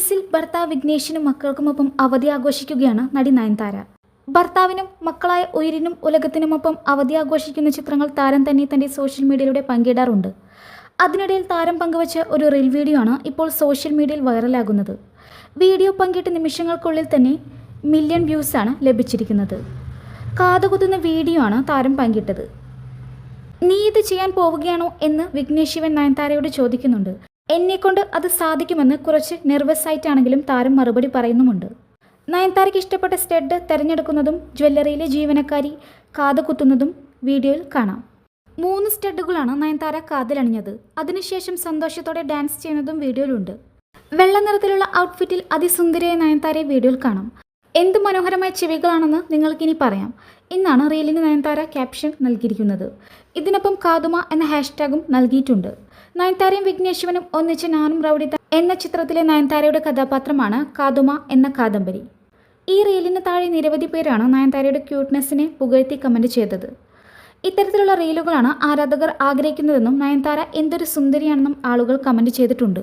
ഗ്രീസിൽ ഭർത്താവ് വിഘ്നേഷിനും മക്കൾക്കുമൊപ്പം അവധി ആഘോഷിക്കുകയാണ് നടി നയൻതാര. ഭർത്താവിനും മക്കളായ ഉയിരിനും ഉലകത്തിനുമൊപ്പം അവധി ആഘോഷിക്കുന്ന ചിത്രങ്ങൾ താരം തന്നെ തന്റെ സോഷ്യൽ മീഡിയയിലൂടെ പങ്കിടാറുണ്ട്. അതിനിടയിൽ താരം പങ്കുവച്ച ഒരു റീൽ വീഡിയോ ആണ് ഇപ്പോൾ സോഷ്യൽ മീഡിയയിൽ വൈറലാകുന്നത്. വീഡിയോ പങ്കിട്ട നിമിഷങ്ങൾക്കുള്ളിൽ തന്നെ മില്യൺ വ്യൂസാണ് ലഭിച്ചിരിക്കുന്നത്. കാതുകുത്തുന്ന വീഡിയോ ആണ് താരം പങ്കിട്ടത്. നീ ഇത് ചെയ്യാൻ പോവുകയാണോ എന്ന് വിഘ്നേഷ് ശിവൻ നയൻതാരയോട് ചോദിക്കുന്നുണ്ട്. എന്നെക്കൊണ്ട് അത് സാധിക്കുമെന്ന് കുറച്ച് നെർവസ് ആയിട്ടാണെങ്കിലും താരം മറുപടി പറയുന്നുമുണ്ട്. നയൻതാരയ്ക്ക് ഇഷ്ടപ്പെട്ട സ്റ്റഡ് തിരഞ്ഞെടുക്കുന്നതും ജ്വല്ലറിയിലെ ജീവനക്കാരി കാതുകുത്തുന്നതും വീഡിയോയിൽ കാണാം. മൂന്ന് സ്റ്റഡുകളാണ് നയൻതാര കാതിലണിഞ്ഞത്. അതിനുശേഷം സന്തോഷത്തോടെ ഡാൻസ് ചെയ്യുന്നതും വീഡിയോയിലുണ്ട്. വെള്ള നിറത്തിലുള്ള ഔട്ട്ഫിറ്റിൽ അതിസുന്ദരിയായ നയൻതാരയെ വീഡിയോയിൽ കാണാം. എന്ത് മനോഹരമായ ചെവികളാണെന്ന് നിങ്ങൾക്കിനി പറയാം. ഇന്നാണ് റീലിന് നയൻതാര ക്യാപ്ഷൻ നൽകിയിരിക്കുന്നത്. ഇതിനൊപ്പം കാതുമ എന്ന ഹാഷ്ടാഗും നൽകിയിട്ടുണ്ട്. നയൻതാരയും വിഘ്നേശ്വനും ഒന്നിച്ച് നാനും റൗഡി എന്ന ചിത്രത്തിലെ നയൻതാരയുടെ കഥാപാത്രമാണ് കാതുമ എന്ന കാദംബരി. ഈ റീലിന് താഴെ നിരവധി പേരാണ് നയൻതാരയുടെ ക്യൂട്ട്നെസ്സിനെ പുകഴ്ത്തി കമന്റ് ചെയ്തത്. ഇത്തരത്തിലുള്ള റീലുകളാണ് ആരാധകർ ആഗ്രഹിക്കുന്നതെന്നും നയൻതാര എന്തൊരു സുന്ദരിയാണെന്നും ആളുകൾ കമന്റ് ചെയ്തിട്ടുണ്ട്.